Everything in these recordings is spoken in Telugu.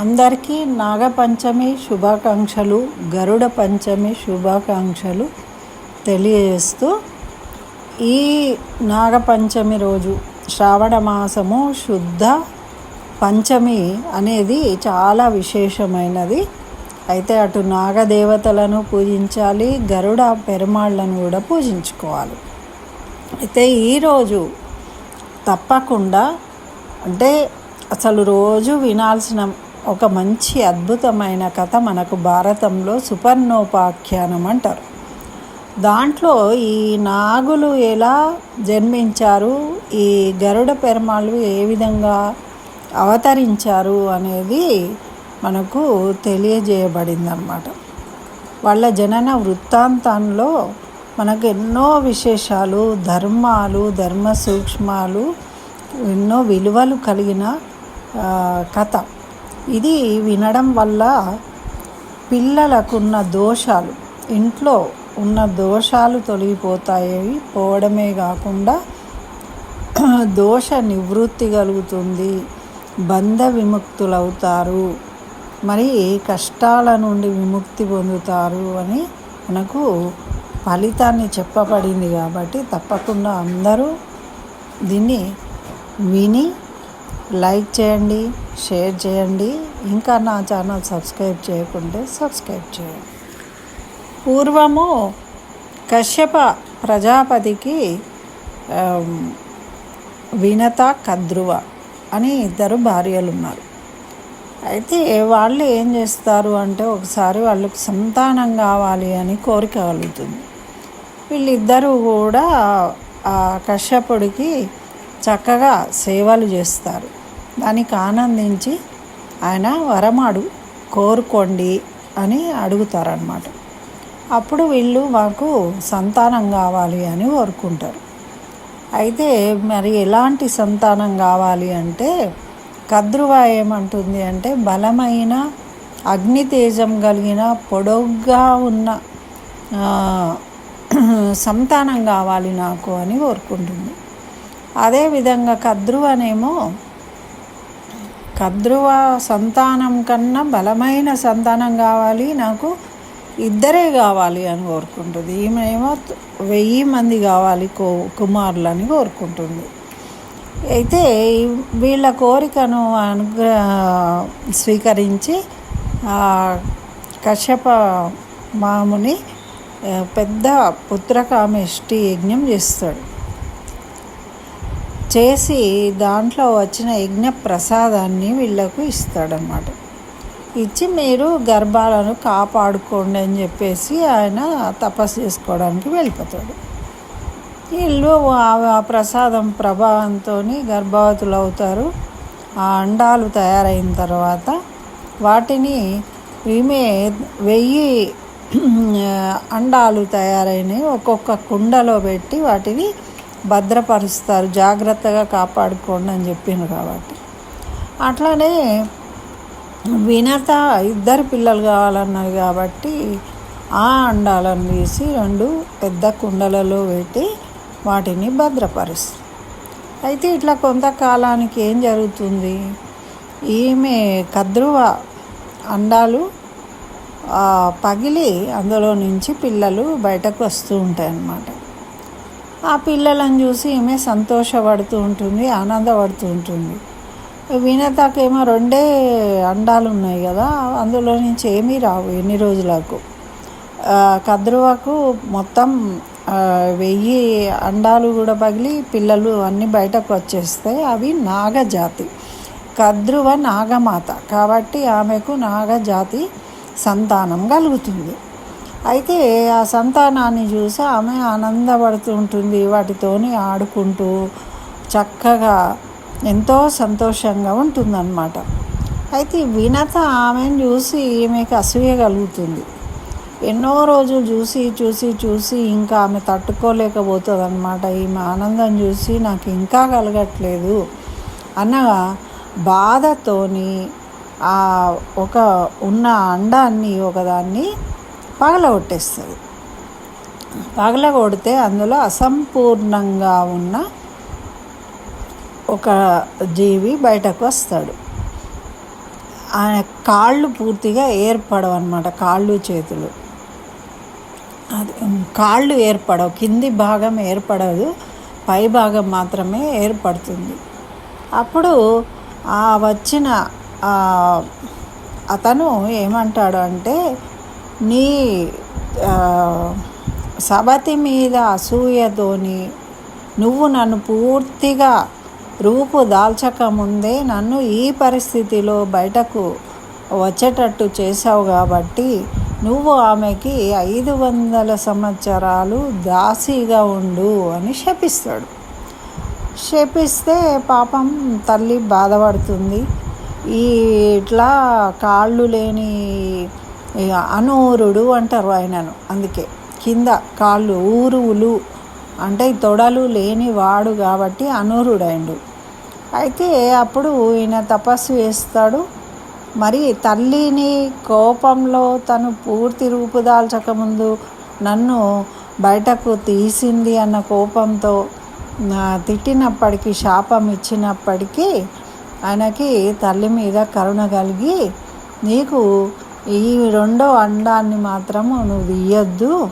అందరికీ నాగపంచమి శుభాకాంక్షలు గరుడ పంచమి శుభాకాంక్షలు తెలియజేస్తూ ఈ నాగపంచమి రోజు శ్రావణ మాసము శుద్ధ పంచమి అనేది చాలా విశేషమైనది. అయితే అటు నాగదేవతలను పూజించాలి గరుడ పెరుమాళ్ళను కూడా పూజించుకోవాలి. అయితే ఈరోజు తప్పకుండా అంటే అసలు రోజు వినాల్సిన ఒక మంచి అద్భుతమైన కథ మనకు భారతంలో సుపర్ణోపాఖ్యానం అంటారు. దాంట్లో ఈ నాగులు ఎలా జన్మించారు ఈ గరుడ పెరుమాళ్ళు ఏ విధంగా అవతరించారు అనేది మనకు తెలియజేయబడిందన్నమాట. వాళ్ళ జనన వృత్తాంతంలో మనకు ఎన్నో విశేషాలు ధర్మాలు ధర్మ సూక్ష్మాలు ఎన్నో విలువలు కలిగిన కథ. ఇది వినడం వల్ల పిల్లలకున్న దోషాలు ఇంట్లో ఉన్న దోషాలు తొలగిపోతాయి. పోవడమే కాకుండా దోష నివృత్తి కలుగుతుంది. బంధ విముక్తులవుతారు. మరి కష్టాల నుండి విముక్తి పొందుతారు అని మనకు ఫలితాన్ని చెప్పబడింది కాబట్టి తప్పకుండా అందరూ దీన్ని విని లైక్ చేయండి షేర్ చేయండి. ఇంకా నా ఛానల్ సబ్స్క్రైబ్ చేయకుంటే సబ్స్క్రైబ్ చేయండి. పూర్వము కశ్యప ప్రజాపతికి వినత కద్రువ అని ఇద్దరు భార్యలు ఉన్నారు అయితే వాళ్ళు ఏం చేస్తారు అంటే ఒకసారి వాళ్ళకి సంతానం కావాలి అని కోరిక కలుగుతుంది. వీళ్ళిద్దరూ కూడా ఆ కశ్యపుడికి చక్కగా సేవలు చేస్తారు. దానికి ఆనందించి ఆయన వరమాడు కోరుకోండి అని అడుగుతారనమాట అప్పుడు వీళ్ళు మాకు సంతానం కావాలి అని కోరుకుంటారు. అయితే మరి ఎలాంటి సంతానం కావాలి అంటే కద్రువ ఏమంటుంది అంటే బలమైన అగ్ని తేజం కలిగిన పొడవుగా ఉన్న సంతానం కావాలి నాకు అని కోరుకుంటుంది. అదేవిధంగా కద్రువనేమో కద్రువ సంతానం కన్నా బలమైన సంతానం కావాలి నాకు ఇద్దరే కావాలి అని కోరుకుంటుంది. ఈమెనేమో వెయ్యి మంది కావాలి కో కుమారులని కోరుకుంటుంది. అయితే వీళ్ళ కోరికను అనుగ్రహ స్వీకరించి కశ్యప మాముని పెద్ద పుత్రకామేష్టి యజ్ఞం చేస్తాడు. చేసి దాంట్లో వచ్చిన యజ్ఞ ప్రసాదాన్ని వీళ్ళకు ఇస్తాడనమాట ఇచ్చి మీరు గర్భాలను కాపాడుకోండి అని చెప్పేసి ఆయన తపస్సు చేసుకోవడానికి వెళ్ళిపోతాడు. వీళ్ళు ఆ- ప్రసాదం ప్రభావంతో గర్భవతులు అవుతారు. ఆ అండాలు తయారైన తర్వాత వాటిని ఈమె వెయ్యి అండాలు తయారైనవి ఒక్కొక్క కుండలో పెట్టి వాటిని భద్రపరుస్తారు జాగ్రత్తగా కాపాడుకోండి అని చెప్పింది కాబట్టి. అట్లానే వినత ఇద్దరు పిల్లలు కావాలన్నారు కాబట్టి ఆ అండాలను తీసి రెండు పెద్ద కుండలలో పెట్టి వాటిని భద్రపరుస్తారు. అయితే ఇట్లా కొంతకాలానికి ఏం జరుగుతుంది? ఈమె కద్రువ అండాలు ఆ, పగిలి అందులో నుంచి పిల్లలు బయటకు వస్తూ ఉంటాయి అన్నమాట ఆ పిల్లలను చూసి ఈమె సంతోషపడుతూ ఉంటుంది ఆనందపడుతూ ఉంటుంది. వినతకేమో రెండే అండాలు ఉన్నాయి కదా అందులో నుంచి ఏమీ రావు ఎన్ని రోజులకు. కద్రువకు మొత్తం వెయ్యి అండాలు కూడా పగిలి పిల్లలు అన్నీ బయటకు వచ్చేస్తాయి అవి నాగజాతి. కద్రువ నాగమాత. కాబట్టి ఆమెకు నాగజాతి సంతానం కలుగుతుంది. అయితే ఆ సంతానాన్ని చూసి ఆమె ఆనందపడుతూ ఉంటుంది వాటితోని ఆడుకుంటూ చక్కగా ఎంతో సంతోషంగా ఉంటుందన్నమాట. అయితే వినత ఆమెను చూసి ఈమెకు అసూయ కలుగుతుంది. ఎన్నో రోజులు చూసి చూసి చూసి ఇంకా ఆమె తట్టుకోలేకపోతుంది అనమాట ఈమె ఆనందం చూసి నాకు ఇంకా కలగట్లేదు అనగా బాధతోని ఆ ఒక ఉన్న అండాన్ని ఒకదాన్ని పగలగొట్టేస్తుంది పగలగొడితే అందులో అసంపూర్ణంగా ఉన్న ఒక జీవి బయటకు వస్తాడు. ఆయన కాళ్ళు పూర్తిగా ఏర్పడవు అనమాట కాళ్ళు చేతులు. అది కాళ్ళు ఏర్పడవు కింది భాగం ఏర్పడదు పై భాగం మాత్రమే ఏర్పడుతుంది. అప్పుడు ఆ వచ్చిన అతను ఏమంటాడు అంటే నీ సబతి మీద అసూయతోని నువ్వు నన్ను పూర్తిగా రూపు దాల్చక ముందే నన్ను ఈ పరిస్థితిలో బయటకు వచ్చేటట్టు చేసావు కాబట్టి నువ్వు ఆమెకి ఐదు వందల సంవత్సరాలు దాసిగా ఉండు అని శపిస్తాడు. శపిస్తే పాపం తల్లి బాధపడుతుంది. ఈ ఇట్లా కాళ్ళు లేని ఇక అనూరుడు అంటారు ఆయనను. అందుకే కింద కాళ్ళు ఊరువులు అంటే తొడలు లేని వాడు కాబట్టి అనూరుడైండు. అయితే అప్పుడు ఈయన తపస్సు చేస్తాడు. మరి తల్లిని కోపంలో తను పూర్తి రూపుదాల్చకముందు నన్ను బయటకు తీసింది అన్న కోపంతో తిట్టినప్పటికీ శాపం ఇచ్చినప్పటికీ ఆయనకి తల్లి మీద కరుణ కలిగి నీకు ఈ రెండో అండాన్ని మాత్రము నువ్వు ఇయ్యొద్దు.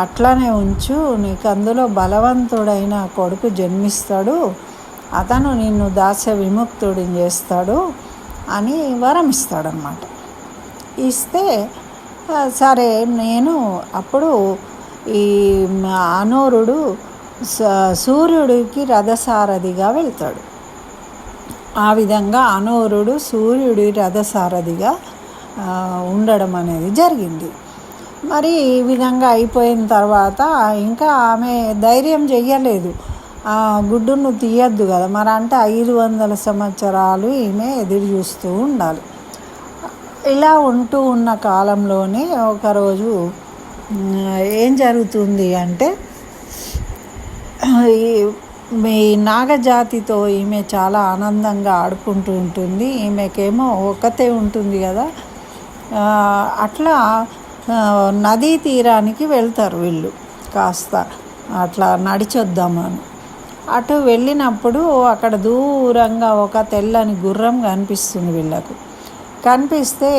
అట్లనే ఉంచు. నీకు అందులో బలవంతుడైన కొడుకు జన్మిస్తాడు. అతను నిన్ను దాస్య విముక్తుడిని చేస్తాడు అని వరం ఇస్తాడనమాట ఇస్తే సరే నేను అప్పుడు ఈ అనూరుడు స- సూర్యుడికి రథసారథిగా వెళ్తాడు. ఆ విధంగా అనూరుడు సూర్యుడి రథసారథిగా ఉండడం అనేది జరిగింది. మరి ఈ విధంగా అయిపోయిన తర్వాత ఇంకా ఆమె ధైర్యం చెయ్యలేదు. ఆ గుడ్డును తీయద్దు కదా. మరి అంటే ఐదు వందల సంవత్సరాలు ఈమె ఎదురు చూస్తూ ఉండాలి. ఇలా ఉంటూ ఉన్న కాలంలోనే ఒకరోజు ఏం జరుగుతుంది అంటే ఈ మీ నాగజాతితో ఈమె చాలా ఆనందంగా ఆడుకుంటూ ఉంటుంది. ఈమెకేమో ఒకతే ఉంటుంది కదా. అట్లా నదీ తీరానికి వెళ్తారు వీళ్ళు. కాస్త అట్లా నడిచొద్దామని. అటు వెళ్ళినప్పుడు అక్కడ దూరంగా ఒక తెల్లని గుర్రం కనిపిస్తుంది వీళ్ళకు. కనిపిస్తే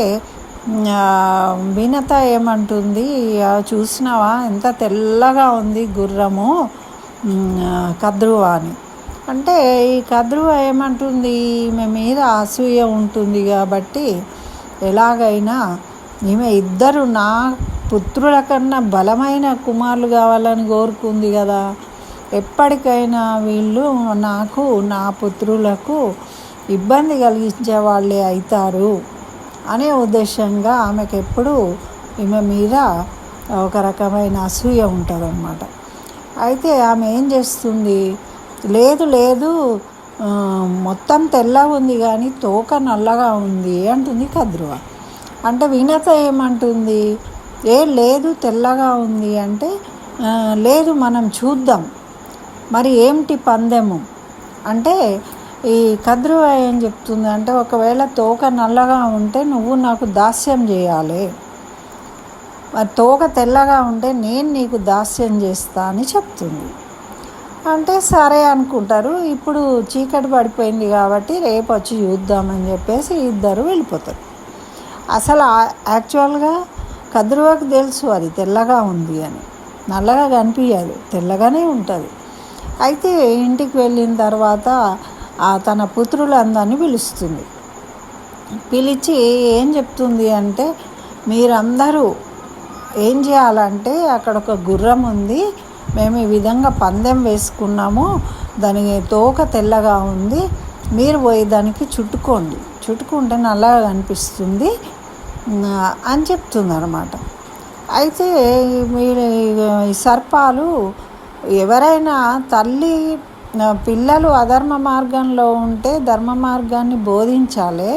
వినత ఏమంటుంది చూసినావా ఎంత తెల్లగా ఉంది గుర్రము కద్రువ అని. అంటే ఈ కద్రువ ఏమంటుంది ఈమె మీద అసూయ ఉంటుంది కాబట్టి ఎలాగైనా ఈమె ఇద్దరు నా పుత్రుల కన్నా బలమైన కుమారులు కావాలని కోరుకుంది కదా. ఎప్పటికైనా వీళ్ళు నాకు నా పుత్రులకు ఇబ్బంది కలిగించే వాళ్ళే అవుతారు అనే ఉద్దేశంగా ఆమెకు ఎప్పుడు ఈమె మీద ఒక రకమైన అసూయ ఉంటుందన్నమాట. అయితే ఆమె ఏం చేస్తుంది? లేదు లేదు మొత్తం తెల్లగా ఉంది కానీ తోక నల్లగా ఉంది అంటుంది కద్రువ. అంటే వినత ఏమంటుంది? ఏ లేదు తెల్లగా ఉంది అంటే లేదు మనం చూద్దాం. మరి ఏమిటి పందెము? అంటే ఈ కద్రువ ఏం చెప్తుంది అంటే ఒకవేళ తోక నల్లగా ఉంటే నువ్వు నాకు దాస్యం చేయాలి. మరి తోక తెల్లగా ఉంటే నేను నీకు దాస్యం చేస్తా అని చెప్తుంది. అంటే సరే అనుకుంటారు. ఇప్పుడు చీకటి పడిపోయింది కాబట్టి రేపు వచ్చి చూద్దామని చెప్పేసి ఇద్దరు వెళ్ళిపోతారు. అసలు యాక్చువల్గా కద్రువకు తెలుసు అది తెల్లగా ఉంది అని. నల్లగా కనిపించదు తెల్లగానే ఉంటుంది. అయితే ఇంటికి వెళ్ళిన తర్వాత ఆ తన పుత్రులందరినీ పిలుస్తుంది. పిలిచి ఏం చెప్తుంది అంటే మీరందరూ ఏం చేయాలంటే అక్కడ ఒక గుర్రం ఉంది. మేము ఈ విధంగా పందెం వేసుకున్నాము. దాని తోక తెల్లగా ఉంది. మీరు పోయి దానికి చుట్టుకోండి. చుట్టుకుంటే నల్లగా కనిపిస్తుంది అని చెప్తుంది అనమాట అయితే మీరు ఈ సర్పాలు ఎవరైనా తల్లి పిల్లలు అధర్మ మార్గంలో ఉంటే ధర్మ మార్గాన్ని బోధించాలి.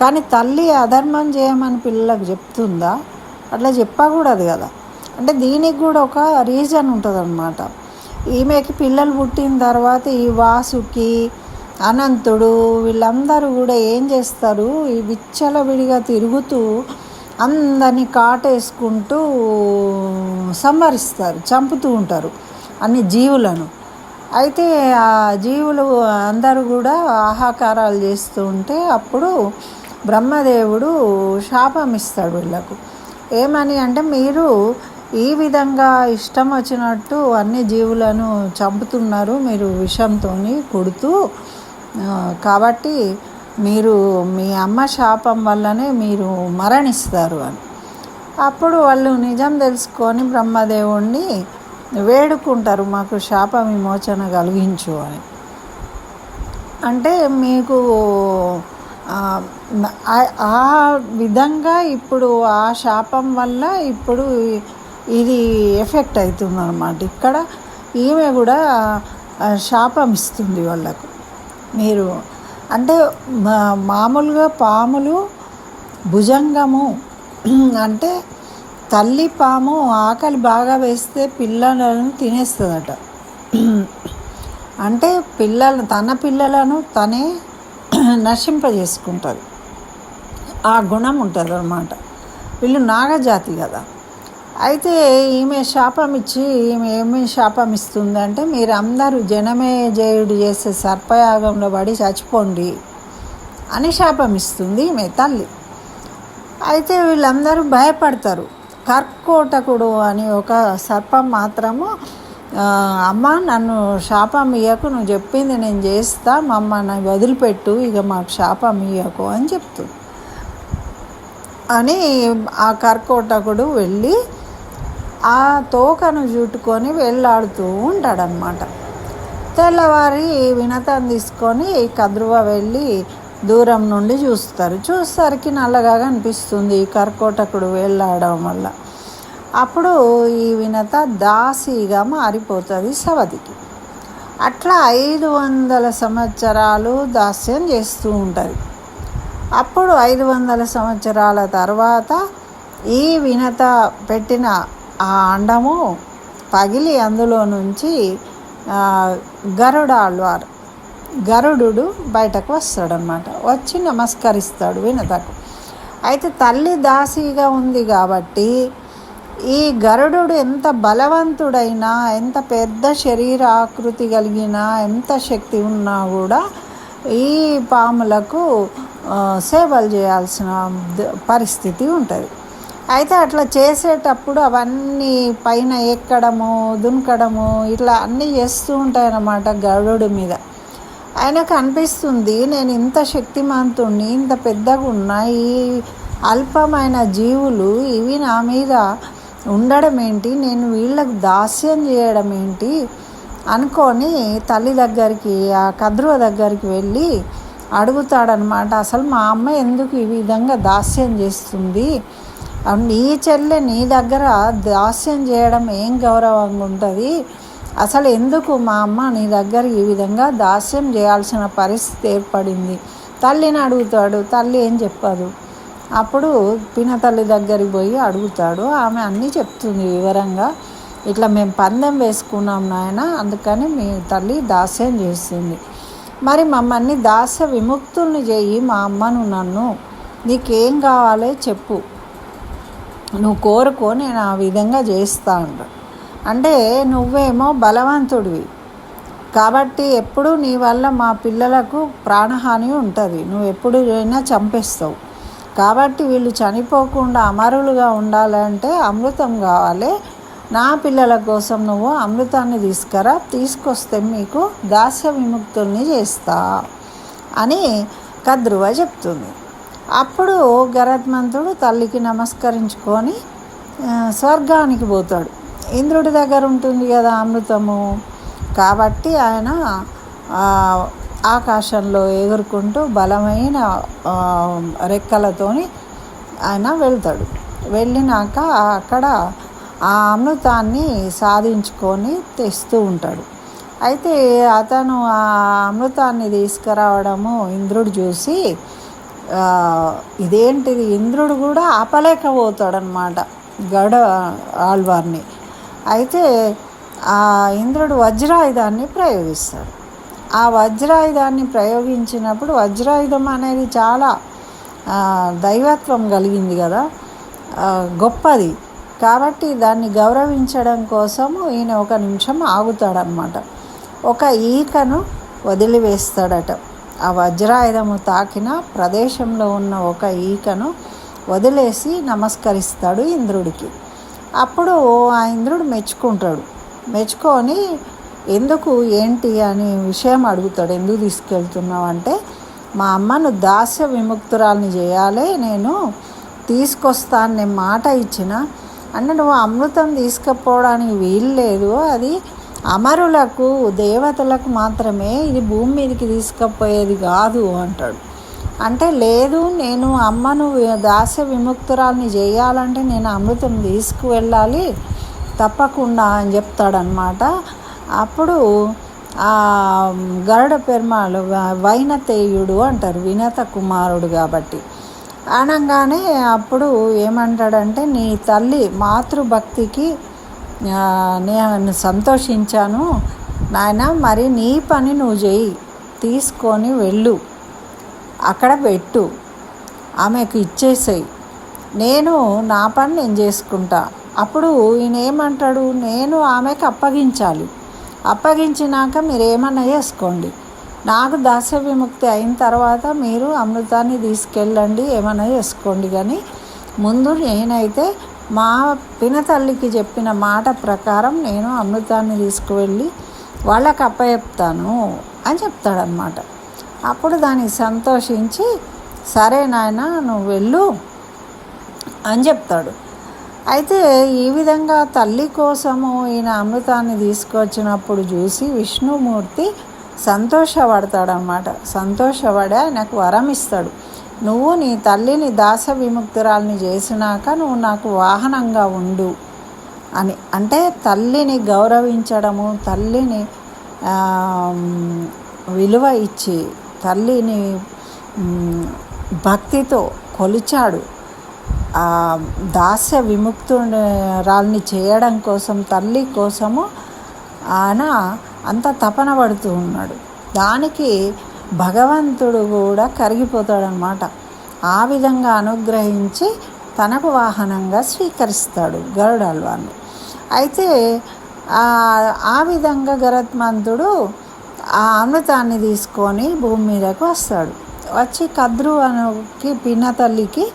కానీ తల్లి అధర్మం చేయమని పిల్లలకు చెప్తుందా? అట్లా చెప్పకూడదు కదా. అంటే దీనికి కూడా ఒక రీజన్ ఉంటుంది అనమాట ఈమెకి పిల్లలు పుట్టిన తర్వాత ఈ వాసుకి అనంతుడు వీళ్ళందరూ కూడా ఏం చేస్తారు? ఈ విచ్చలవిడిగా తిరుగుతూ అందరినీ కాటేసుకుంటూ సంహరిస్తారు చంపుతూ ఉంటారు అన్ని జీవులను. అయితే ఆ జీవులు అందరూ కూడా ఆహాకారాలు చేస్తూ ఉంటే అప్పుడు బ్రహ్మదేవుడు శాపం ఇస్తాడు వీళ్ళకు. ఏమని అంటే మీరు ఈ విధంగా ఇష్టం వచ్చినట్టు అన్ని జీవులను చంపుతున్నారు మీరు విషంతో కొడుతూ. కాబట్టి మీరు మీ అమ్మ శాపం వల్లనే మీరు మరణిస్తారు అని. అప్పుడు వాళ్ళు నిజం తెలుసుకొని బ్రహ్మదేవుణ్ణి వేడుకుంటారు మాకు శాప విమోచన కలిగించు అని. అంటే మీకు ఆ విధంగా ఇప్పుడు ఆ శాపం వల్ల ఇప్పుడు ఇది ఎఫెక్ట్ అవుతుంది అనమాట ఇక్కడ ఈమె కూడా శాపం ఇస్తుంది వాళ్ళకు. మీరు అంటే మా- మామూలుగా పాములు భుజంగము అంటే తల్లి పాము ఆకలి బాగా వేస్తే పిల్లలను తినేస్తుందట. అంటే పిల్లలు తన పిల్లలను తనే నశింపజేసుకుంటుంది. ఆ గుణం ఉంటుంది అన్నమాట వీళ్ళు నాగజాతి కదా. అయితే ఈమె శాపం ఇచ్చి ఈమె ఏమి శాపం ఇస్తుందంటే మీరు అందరూ జనమే జయుడు చేసే సర్పయాగంలో పడి చచ్చిపోండి అని శాపం ఇస్తుంది ఈమె తల్లి. అయితే వీళ్ళందరూ భయపడతారు. కర్కోటకుడు అని ఒక సర్పం మాత్రము అమ్మ నన్ను శాపం ఇయ్యకు నువ్వు చెప్పింది నేను చేస్తా మా అమ్మ నన్ను వదిలిపెట్టు ఇక మాకు శాపం ఇయ్యకు అని చెప్తుంది. అని ఆ కర్కోటకుడు వెళ్ళి ఆ తోకను చుట్టుకొని వెళ్ళాడుతూ ఉంటాడనమాట తెల్లవారి వినతను తీసుకొని కద్రువ వెళ్ళి దూరం నుండి చూస్తారు. చూసేసరికి నల్లగా కనిపిస్తుంది ఈ కర్కోటకుడు వెళ్ళాడడం వల్ల. అప్పుడు ఈ వినత దాసిగా మారిపోతుంది సవతికి. అట్లా ఐదు వందల సంవత్సరాలు దాస్యం చేస్తూ ఉంటుంది. అప్పుడు ఐదు వందల సంవత్సరాల తర్వాత ఈ వినత పెట్టిన ఆ అండము పగిలి అందులో నుంచి గరుడ గరుడాళ్వారు గరుడు బయటకు వస్తాడనమాట వచ్చి నమస్కరిస్తాడు వినతకు అయితే తల్లి దాసిగా ఉంది కాబట్టి ఈ గరుడు ఎంత బలవంతుడైనా ఎంత పెద్ద శరీర ఆకృతి ఎంత శక్తి ఉన్నా కూడా ఈ పాములకు సేవలు చేయాల్సిన పరిస్థితి ఉంటుంది. అయితే అట్లా చేసేటప్పుడు అవన్నీ పైన ఎక్కడము దునకడము ఇట్లా అన్నీ చేస్తూ ఉంటాయన్నమాట గరుడు మీద. ఆయనకు అనిపిస్తుంది నేను ఇంత శక్తిమంతుణ్ణి ఇంత పెద్దగా ఉన్నా ఈ అల్పమైన జీవులు ఇవి నా మీద ఉండడం ఏంటి నేను వీళ్ళకు దాస్యం చేయడం ఏంటి అనుకొని తల్లి దగ్గరికి ఆ కద్రువ దగ్గరికి వెళ్ళి అడుగుతాడనమాట అసలు మా అమ్మ ఎందుకు ఈ విధంగా దాస్యం చేస్తుంది? నీ చెల్లె నీ దగ్గర దాస్యం చేయడం ఏం గౌరవంగా ఉంటుంది? అసలు ఎందుకు మా అమ్మ నీ దగ్గర ఈ విధంగా దాస్యం చేయాల్సిన పరిస్థితి ఏర్పడింది? తల్లిని అడుగుతాడు తల్లి ఏం చెప్పదు. అప్పుడు పినతల్లి దగ్గరికి పోయి అడుగుతాడు. ఆమె అన్నీ చెప్తుంది వివరంగా. ఇట్లా మేము పందెం వేసుకున్నాం నాయన అందుకని మీ తల్లి దాస్యం చేస్తుంది మరి మమ్మల్ని దాస్య విముక్తుల్ని చేయి మా అమ్మను నన్ను. నీకేం కావాలో చెప్పు. నువ్వు కోరుకో నేను ఆ విధంగా చేస్తా అంట. అంటే నువ్వేమో బలవంతుడివి. కాబట్టి ఎప్పుడు నీ వల్ల మా పిల్లలకు ప్రాణహాని ఉంటుంది. నువ్వు ఎప్పుడు అయినా చంపేస్తావు. కాబట్టి వీళ్ళు చనిపోకుండా అమరులుగా ఉండాలంటే అమృతం కావాలి. నా పిల్లల కోసం నువ్వు అమృతాన్ని తీసుకురా తీసుకొస్తే మీకు దాస్య విముక్తుల్ని చేస్తా అని కద్రువ చెప్తుంది. అప్పుడు గరత్మంతుడు తల్లికి నమస్కరించుకొని స్వర్గానికి పోతాడు. ఇంద్రుడి దగ్గర ఉంటుంది కదా అమృతము. కాబట్టి ఆయన ఆకాశంలో ఎగురుకుంటూ బలమైన రెక్కలతోని ఆయన వెళ్తాడు. వెళ్ళినాక అక్కడ ఆ అమృతాన్ని సాధించుకొని తెస్తూ ఉంటాడు. అయితే అతను ఆ అమృతాన్ని తీసుకురావడము ఇంద్రుడు చూసి ఇదేంటిది? ఇంద్రుడు కూడా ఆపలేకపోతాడనమాట గడ ఆళ్వార్ని. అయితే ఆ ఇంద్రుడు వజ్రాయుధాన్ని ప్రయోగిస్తాడు. ఆ వజ్రాయుధాన్ని ప్రయోగించినప్పుడు వజ్రాయుధం అనేది చాలా దైవత్వం కలిగింది కదా? గొప్పది. కాబట్టి దాన్ని గౌరవించడం కోసము ఈయన ఒక నిమిషం ఆగుతాడనమాట ఒక ఈకను వదిలివేస్తాడట. ఆ వజ్రాయుధము తాకిన ప్రదేశంలో ఉన్న ఒక ఈకను వదిలేసి నమస్కరిస్తాడు ఇంద్రుడికి. అప్పుడు ఆ ఇంద్రుడు మెచ్చుకుంటాడు. మెచ్చుకొని ఎందుకు? ఏంటి? అని విషయం అడుగుతాడు. ఎందుకు తీసుకెళ్తున్నావు? అంటే మా అమ్మను దాస్య విముక్తురాల్ని చేయాలి నేను తీసుకొస్తాను నేను మాట ఇచ్చిన. అంటే నువ్వు అమృతం తీసుకుపోవడానికి వీలు లేదు అది అమరులకు దేవతలకు మాత్రమే ఇది భూమి మీదకి తీసుకుపోయేది కాదు అంటాడు. అంటే లేదు నేను అమ్మను దాస్య విముక్తురాల్ని చేయాలంటే నేను అమృతం తీసుకువెళ్ళాలి తప్పకుండా అని చెప్తాడనమాట అప్పుడు ఆ గరుడ పెరుమాళ్ వైనతేయుడు అంటారు వినత కుమారుడు కాబట్టి. అనగానే అప్పుడు ఏమంటాడంటే నీ తల్లి మాతృభక్తికి నేను సంతోషించాను. నాయన మరి నీ పని నువ్వు చేయి తీసుకొని వెళ్ళు. అక్కడ పెట్టు. ఆమెకు ఇచ్చేసేయి. నేను నా పని నేను చేసుకుంటా. అప్పుడు ఈయన ఏమంటాడు? నేను ఆమెకు అప్పగించాలి. అప్పగించినాక మీరు ఏమన్నా చేసుకోండి. నాకు దాస్య విముక్తి అయిన తర్వాత మీరు అమృతాన్ని తీసుకెళ్ళండి. ఏమైనా చేసుకోండి కానీ ముందు నేనైతే మా పినతల్లికి చెప్పిన మాట ప్రకారం నేను అమృతాన్ని తీసుకువెళ్ళి వాళ్ళకి అప్పచెప్తాను అని చెప్తాడనమాట అప్పుడు దానికి సంతోషించి సరే నాయన నువ్వు వెళ్ళు అని చెప్తాడు. అయితే ఈ విధంగా తల్లి కోసము ఈయన అమృతాన్ని తీసుకొచ్చినప్పుడు చూసి విష్ణుమూర్తి సంతోషపడతాడనమాట సంతోషపడి ఆయనకు వరం ఇస్తాడు నువ్వు నీ తల్లిని దాస విముక్తురాల్ని చేసినాక నువ్వు నాకు వాహనంగా ఉండు అని. అంటే తల్లిని గౌరవించడము తల్లిని విలువ ఇచ్చి తల్లిని భక్తితో కొలిచాడు. దాస్య విముక్తురాల్ని చేయడం కోసం తల్లి కోసము ఆయన అంత తపన పడుతూ ఉన్నాడు. దానికి భగవంతుడు కూడా కరిగిపోతాడనమాట. ఆ విధంగా అనుగ్రహించి తనకు వాహనంగా స్వీకరిస్తాడు గరుడాల్వాన్ని అయితే ఆ విధంగా గరత్మంతుడు ఆ అమృతాన్ని తీసుకొని భూమి మీదకు వస్తాడు. వచ్చి కద్రువకి పిన్న తల్లికి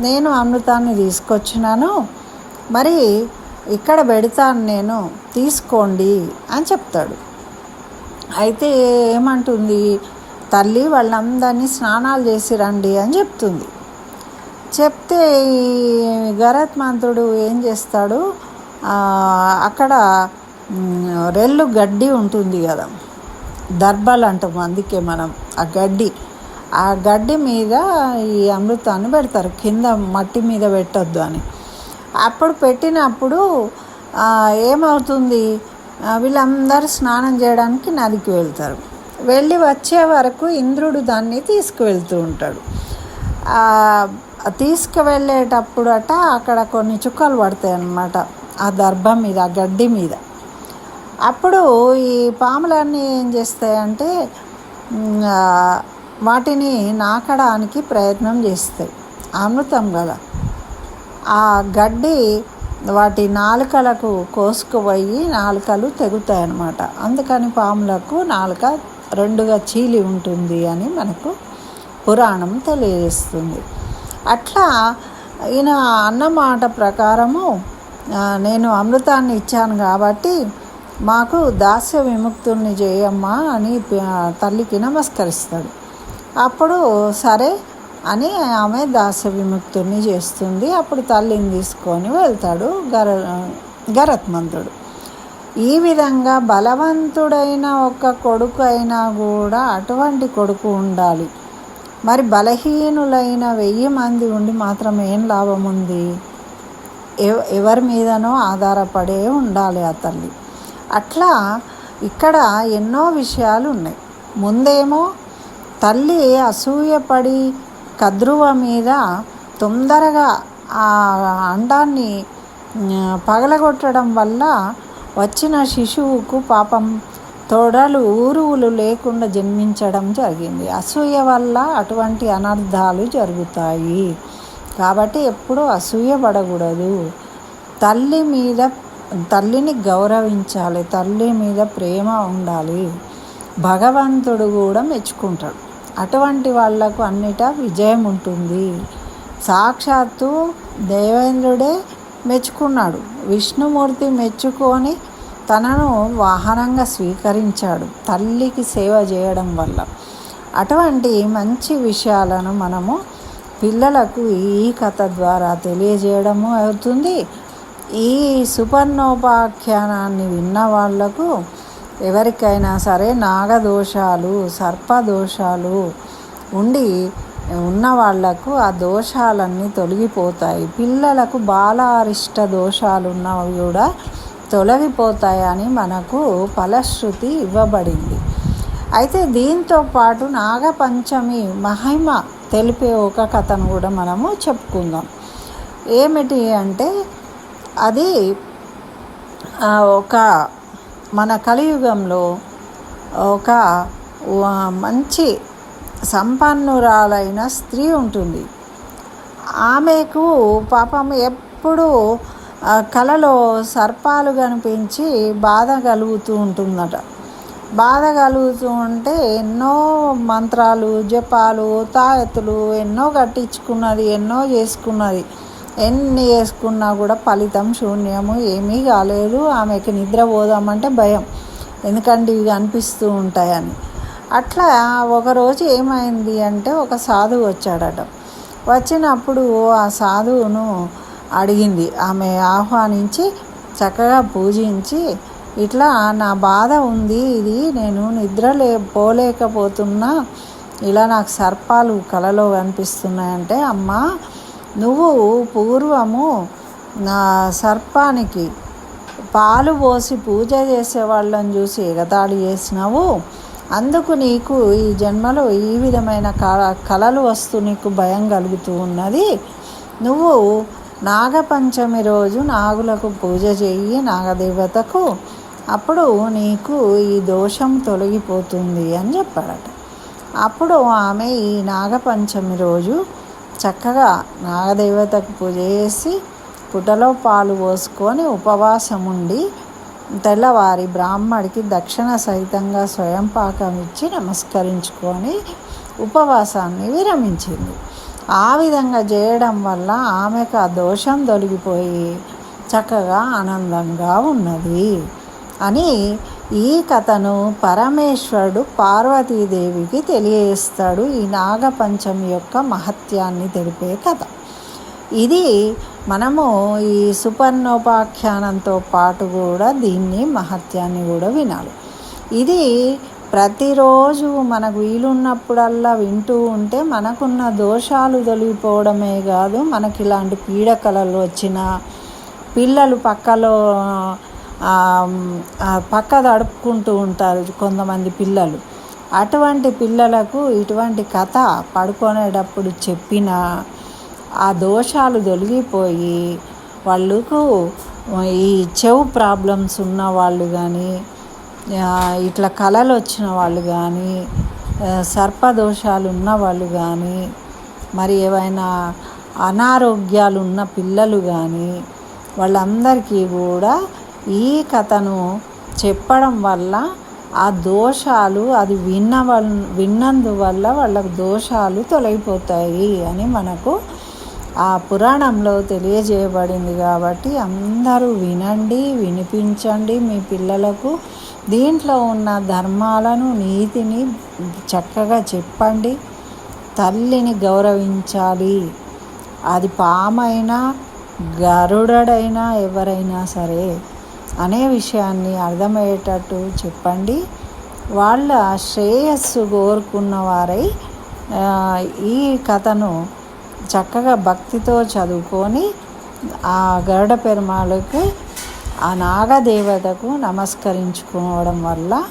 నేను అమృతాన్ని తీసుకొచ్చినాను. మరి ఇక్కడ పెడతాను నేను తీసుకోండి అని చెప్తాడు. అయితే ఏమంటుంది? తల్లి వాళ్ళందరినీ స్నానాలు చేసి రండి అని చెప్తుంది. చెప్తే ఈ గరత్మంతుడు ఏం చేస్తాడు? అక్కడ రెల్లు గడ్డి ఉంటుంది కదా. దర్బలు అంటాం అందుకే మనం ఆ గడ్డి. ఆ గడ్డి మీద ఈ అమృతాన్ని పెడతారు. కింద మట్టి మీద పెట్టద్దు అని. అప్పుడు పెట్టినప్పుడు ఏమవుతుంది? వీళ్ళందరూ స్నానం చేయడానికి నదికి వెళ్తారు. వెళ్ళి వచ్చే వరకు ఇంద్రుడు దాన్ని తీసుకువెళ్తూ ఉంటాడు. తీసుకువెళ్ళేటప్పుడు అట అక్కడ కొన్ని చుక్కలు పడతాయి అన్నమాట. ఆ దర్భం మీద ఆ గడ్డి మీద. అప్పుడు ఈ పాములన్నీ ఏం చేస్తాయంటే వాటిని నాకడానికి ప్రయత్నం చేస్తాయి. అమృతం కదా. ఆ గడ్డి వాటి నాలుకలకు కోసుకుపోయి నాలుకలు తెగుతాయి అన్నమాట అందుకని పాములకు నాలుక రెండుగా చీలి ఉంటుంది అని మనకు పురాణం తెలియజేస్తుంది. అట్లా ఈయన అన్నమాట ప్రకారము నేను అమృతాన్ని ఇచ్చాను కాబట్టి మాకు దాస్య విముక్తుల్ని చేయమ్మా అని తల్లికి నమస్కరిస్తాడు. అప్పుడు సరే అని ఆమె దాస్య విముక్తుని చేస్తుంది. అప్పుడు తల్లిని తీసుకొని వెళ్తాడు గర గరత్మంతుడు. ఈ విధంగా బలవంతుడైన ఒక కొడుకు అయినా కూడా అటువంటి కొడుకు ఉండాలి. మరి బలహీనులైన వెయ్యి మంది ఉండి మాత్రం ఏం లాభం ఉంది? ఎవరి మీదనో ఆధారపడే ఉండాలి ఆ తల్లి. అట్లా ఇక్కడ ఎన్నో విషయాలు ఉన్నాయి. ముందేమో తల్లి అసూయపడి కద్రువ మీద తొందరగా ఆ అండాన్ని పగలగొట్టడం వల్ల వచ్చిన శిశువుకు పాపం. తొడలు ఊరువులు లేకుండా జన్మించడం జరిగింది. అసూయ వల్ల అటువంటి అనర్థాలు జరుగుతాయి. కాబట్టి ఎప్పుడూ అసూయ పడకూడదు. తల్లి మీద తల్లిని గౌరవించాలి. తల్లి మీద ప్రేమ ఉండాలి. భగవంతుడు కూడా మెచ్చుకుంటాడు. అటువంటి వాళ్ళకు అన్నిట విజయం ఉంటుంది సాక్షాత్తు దేవేంద్రుడే మెచ్చుకున్నాడు. విష్ణుమూర్తి మెచ్చుకొని తనను వాహనంగా స్వీకరించాడు. తల్లికి సేవ చేయడం వల్ల. అటువంటి మంచి విషయాలను మనము పిల్లలకు ఈ కథ ద్వారా తెలియజేయడము అవుతుంది. ఈ సుపర్ణోపాఖ్యానాన్ని విన్న వాళ్ళకు ఎవరికైనా సరే నాగదోషాలు సర్పదోషాలు ఉండి ఉన్న వాళ్ళకు ఆ దోషాలన్నీ తొలగిపోతాయి. పిల్లలకు బాలారిష్ట దోషాలు ఉన్నవి కూడా తొలగిపోతాయని మనకు ఫలశ్రుతి ఇవ్వబడింది. అయితే దీంతో పాటు నాగపంచమి మహిమ తెలిపే ఒక కథను కూడా మనము చెప్పుకుందాం. ఏమిటి అంటే అది ఒక మన కలియుగంలో ఒక మంచి సంపన్నురాలైన స్త్రీ ఉంటుంది. ఆమెకు పాపం ఎప్పుడూ కలలో సర్పాలు కనిపించి బాధ కలుగుతూ ఉంటుందట. బాధ కలుగుతూ ఉంటే ఎన్నో మంత్రాలు జపాలు తాయెత్తులు ఎన్నో కట్టించుకున్నది ఎన్నో చేసుకున్నది. ఎన్ని వేసుకున్నా కూడా ఫలితం శూన్యము ఏమీ కాలేదు. ఆమెకి నిద్రపోదామంటే భయం. ఎందుకంటే ఇవి అనిపిస్తూ ఉంటాయని. అట్లా ఒకరోజు ఏమైంది అంటే ఒక సాధువు వచ్చాడట. వచ్చినప్పుడు ఆ సాధువును అడిగింది. ఆమె ఆహ్వానించి చక్కగా పూజించి ఇట్లా నా బాధ ఉంది. ఇది నేను నిద్ర లే పోలేకపోతున్నా. ఇలా నాకు సర్పాలు కలలో కనిపిస్తున్నాయంటే అమ్మ నువ్వు పూర్వము నా సర్పానికి పాలు పోసి పూజ చేసే వాళ్ళని చూసి ఎగతాళి చేసినావు. అందుకు నీకు ఈ జన్మలో ఈ విధమైన కళలు వస్తూ నీకు భయం కలుగుతూ ఉన్నది. నువ్వు నాగపంచమి రోజు నాగులకు పూజ చెయ్యి నాగదేవతకు. అప్పుడు నీకు ఈ దోషం తొలగిపోతుంది అని చెప్పాడట. అప్పుడు ఆమె ఈ నాగపంచమి రోజు చక్కగా నాగదేవతకు పూజ చేసి పుటలో పాలు పోసుకొని ఉపవాసం ఉండి తెల్లవారి బ్రాహ్మడికి దక్షిణ సహితంగా స్వయం పాకం ఇచ్చి నమస్కరించుకొని ఉపవాసాన్ని విరమించింది. ఆ విధంగా చేయడం వల్ల ఆమెకు ఆ దోషం తొలగిపోయి చక్కగా ఆనందంగా ఉన్నది అని ఈ కథను పరమేశ్వరుడు పార్వతీదేవికి తెలియజేస్తాడు ఈ నాగపంచమి యొక్క మహత్యాన్ని తెలిపే కథ. ఇది మనము ఈ సుపర్ణోపాఖ్యానంతో పాటు కూడా దీన్ని మహత్యాన్ని కూడా వినాలి. ఇది ప్రతిరోజు మనకు వీలున్నప్పుడల్లా వింటూ ఉంటే మనకున్న దోషాలు తొలగిపోవడమే కాదు మనకి ఇలాంటి పీడకలలు వచ్చిన పిల్లలు పక్కలో పక్క దడుపుకుంటూ ఉంటారు కొంతమంది పిల్లలు. అటువంటి పిల్లలకు ఇటువంటి కథ పడుకునేటప్పుడు చెప్పిన ఆ దోషాలు తొలగిపోయి వాళ్ళకు ఈ చెవు ప్రాబ్లమ్స్ ఉన్న వాళ్ళు కానీ ఇట్లా కళలు వచ్చిన వాళ్ళు కానీ సర్పదోషాలు ఉన్న వాళ్ళు కానీ మరి ఏవైనా అనారోగ్యాలు ఉన్న పిల్లలు కానీ వాళ్ళందరికీ కూడా ఈ కథను చెప్పడం వల్ల ఆ దోషాలు అది విన్న విన్నందువల్ల వాళ్ళకు దోషాలు తొలగిపోతాయి అని మనకు ఆ పురాణంలో తెలియజేయబడింది కాబట్టి అందరూ వినండి వినిపించండి మీ పిల్లలకు. దీంట్లో ఉన్న ధర్మాలను నీతిని చక్కగా చెప్పండి. తల్లిని గౌరవించాలి. అది పామైనా గరుడైనా ఎవరైనా సరే అనే విషయాన్ని అర్థమయ్యేటట్టు చెప్పండి. వాళ్ళ శ్రేయస్సు కోరుకున్న వారై ఈ కథను చక్కగా భక్తితో చదువుకొని ఆ గరుడ పెరుమాళకి ఆ నాగదేవతకు నమస్కరించుకోవడం వల్ల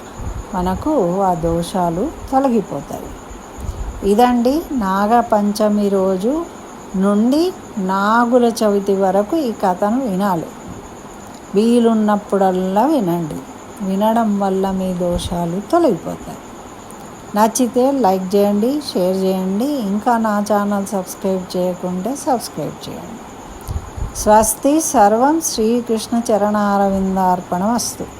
మనకు ఆ దోషాలు తొలగిపోతాయి. ఇదండి నాగపంచమి రోజు నుండి నాగుల చవితి వరకు ఈ కథను వినాలి. వీలున్నప్పుడల్లా వినండి. వినడం వల్ల మీ దోషాలు తొలగిపోతాయి. నచ్చితే లైక్ చేయండి షేర్ చేయండి. ఇంకా నా ఛానల్ సబ్స్క్రైబ్ చేయకుంటే సబ్స్క్రైబ్ చేయండి. స్వస్తి సర్వం శ్రీకృష్ణ చరణారవిందార్పణం వస్తుంది